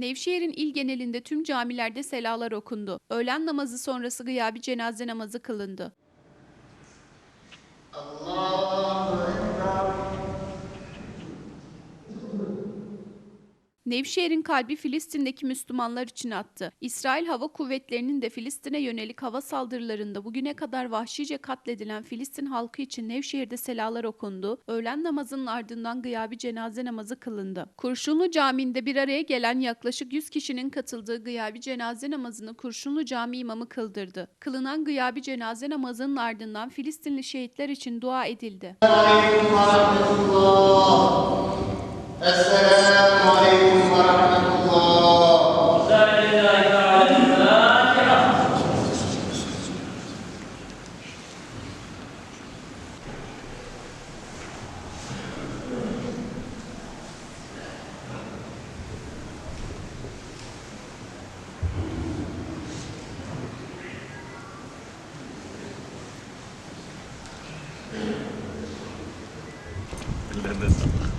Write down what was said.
Nevşehir'in il genelinde tüm camilerde selalar okundu. Öğlen namazı sonrası gıyabi cenaze namazı kılındı. Nevşehir'in kalbi Filistin'deki Müslümanlar için attı. İsrail Hava Kuvvetleri'nin de Filistin'e yönelik hava saldırılarında bugüne kadar vahşice katledilen Filistin halkı için Nevşehir'de selalar okundu. Öğlen namazının ardından gıyabi cenaze namazı kılındı. Kurşunlu Camii'nde bir araya gelen yaklaşık 100 kişinin katıldığı gıyabi cenaze namazını Kurşunlu Cami imamı kıldırdı. Kılınan gıyabi cenaze namazının ardından Filistinli şehitler için dua edildi. Geländes.